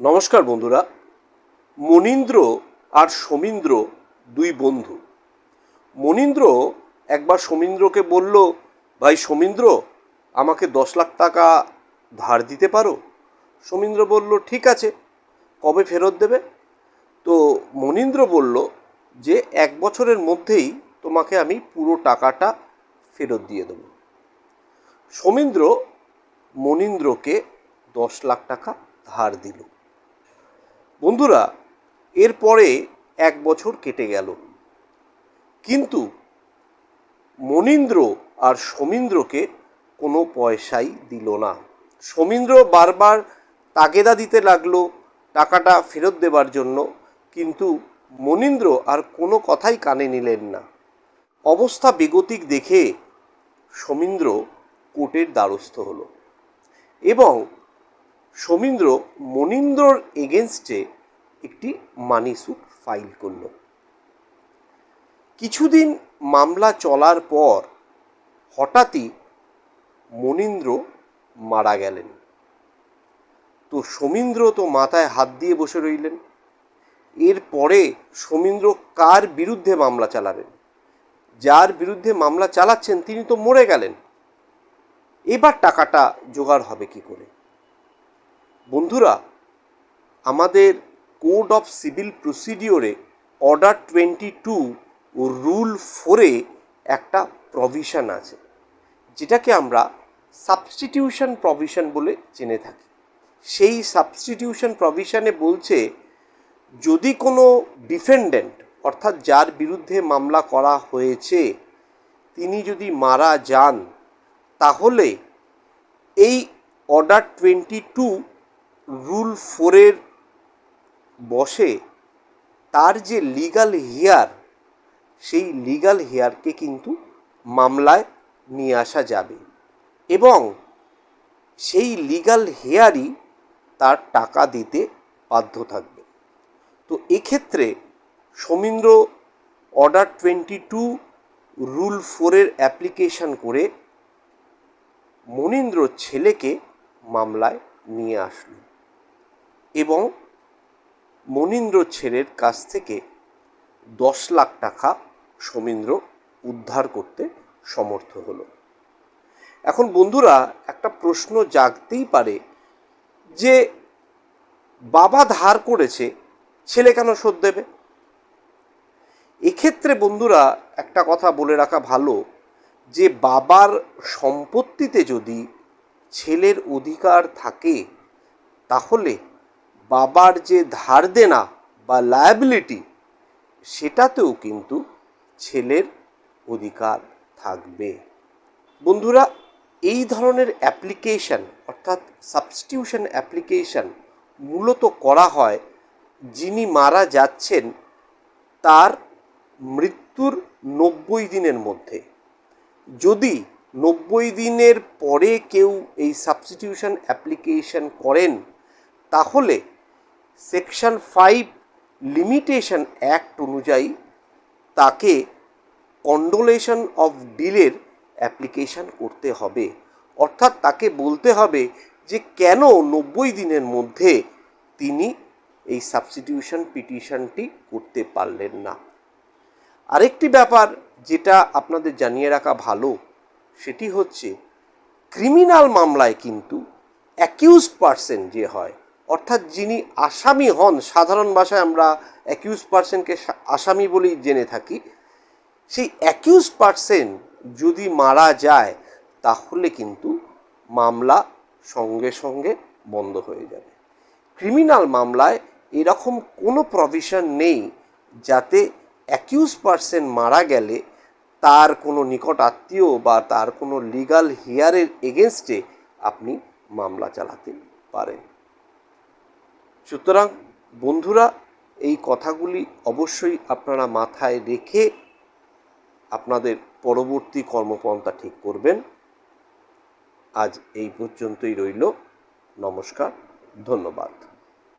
নমস্কার বন্ধুরা। মনীন্দ্র আর সমীন্দ্র দুই বন্ধু। মনীন্দ্র একবার সমীন্দ্রকে বলল, ভাই সমীন্দ্র, আমাকে দশ লাখ টাকা ধার দিতে পারো? সমীন্দ্র বলল, ঠিক আছে, কবে ফেরত দেবে? তো মনীন্দ্র বলল যে, এক বছরের মধ্যেই তোমাকে আমি পুরো টাকাটা ফেরত দিয়ে দেবো। সমীন্দ্র মনীন্দ্রকে দশ লাখ টাকা ধার দিল। বন্ধুরা এরপরে এক বছর কেটে গেল। কিন্তু মনীন্দ্র আর সমীন্দ্রকে কোনো পয়সাই দিল না। সমীন্দ্র বারবার তাগেদা দিতে লাগল টাকাটা ফেরত দেবার জন্য, কিন্তু মনীন্দ্র আর কোনো কথাই কানে নিলেন না। অবস্থা বেগতিক দেখে সমীন্দ্র কোর্টের দ্বারস্থ হলো এবং সমীন্দ্র মনীন্দ্রর এগেনস্টে একটি মানি স্যুট ফাইল করল। কিছুদিন মামলা চলার পর হঠাৎই মনীন্দ্র মারা গেলেন। তো সমীন্দ্র তো মাথায় হাত দিয়ে বসে রইলেন। এরপরে সমীন্দ্র কার বিরুদ্ধে মামলা চালাবেন? যার বিরুদ্ধে মামলা চালাচ্ছেন তিনি তো মরে গেলেন। এবার টাকাটা জোগাড় হবে কি করে? বন্ধুরা, আমাদের কোড অফ সিভিল প্রসিডিওরে অর্ডার টোয়েন্টি টু ও রুল ফোরে একটা প্রভিশন আছে, যেটাকে আমরা সাবস্টিটিউশন প্রভিশন বলে জেনে থাকি। সেই সাবস্টিটিউশন প্রভিশনে বলছে, যদি কোনো ডিফেন্ডেন্ট অর্থাৎ যার বিরুদ্ধে মামলা করা হয়েছে, তিনি যদি মারা যান, তাহলে এই অর্ডার টোয়েন্টি টু রুল ফোরের বসে তার যে লিগাল হেয়ার সেই লিগাল হেয়ারকে কিন্তু মামলায় নিয়ে আসা যাবে। এবং সেই লিগাল হেয়ারই তার টাকা দিতে বাধ্য থাকবে। তো এক্ষেত্রে Samindra order twenty two rule ফোরের অ্যাপ্লিকেশন করে মনীন্দ্র ছেলেকে মামলায় নিয়ে আসলো। এবং মনীন্দ্র ছেলের কাছ থেকে দশ লাখ টাকা সমীন্দ্র উদ্ধার করতে সমর্থ হলো। এখন বন্ধুরা, একটা প্রশ্ন জাগতেই পারে যে, বাবা ধার করেছে, ছেলে কেন শোধ দেবে? এক্ষেত্রে বন্ধুরা, একটা কথা বলে রাখা ভালো যে, বাবার সম্পত্তিতে যদি ছেলের অধিকার থাকে, তাহলে বাবার যে ধার দেনা বা লায়াবিলিটি সেটাতেও কিন্তু ছেলের অধিকার থাকবে। বন্ধুরা, এই ধরনের অ্যাপ্লিকেশন অর্থাৎ সাবস্টিটিউশন অ্যাপ্লিকেশন মূলত করা হয় যিনি মারা যাচ্ছেন তার মৃত্যুর নব্বই দিনের মধ্যে। যদি নব্বই দিনের পরে কেউ এই সাবস্টিটিউশন অ্যাপ্লিকেশন করেন, তাহলে সেকশন ফাইভ লিমিটেশন অ্যাক্ট অনুযায়ী তাকে কন্ডোলেশন অফ ডিলের অ্যাপ্লিকেশন করতে হবে। অর্থাৎ তাকে বলতে হবে যে কেন নব্বই দিনের মধ্যে তিনি এই সাবস্টিটিউশন পিটিশনটি করতে পারলেন না। আরেকটি ব্যাপার যেটা আপনাদের জানিয়ে রাখা ভালো, সেটি হচ্ছে ক্রিমিনাল মামলায় কিন্তু অ্যাকিউজ পার্সন যে হয় অর্থাৎ যিনি আসামি হন, সাধারণ ভাষায় আমরা অ্যাকিউজ পার্সনকে আসামি বলেই জেনে থাকি, সেই অ্যাকিউজ পার্সন যদি মারা যায়, তাহলে কিন্তু মামলা সঙ্গে সঙ্গে বন্ধ হয়ে যাবে। ক্রিমিনাল মামলায় এরকম কোনো প্রভিশন নেই যাতে অ্যাকিউজ পার্সন মারা গেলে তার কোনো নিকট আত্মীয় বা তার কোনো লিগাল হিয়ারের এগেনস্টে আপনি মামলা চালাতে পারেন। সুতরাং বন্ধুরা, এই কথাগুলি অবশ্যই আপনারা মাথায় রেখে আপনাদের পরবর্তী কর্মপন্থা ঠিক করবেন। আজ এই পর্যন্তই রইল। নমস্কার, ধন্যবাদ।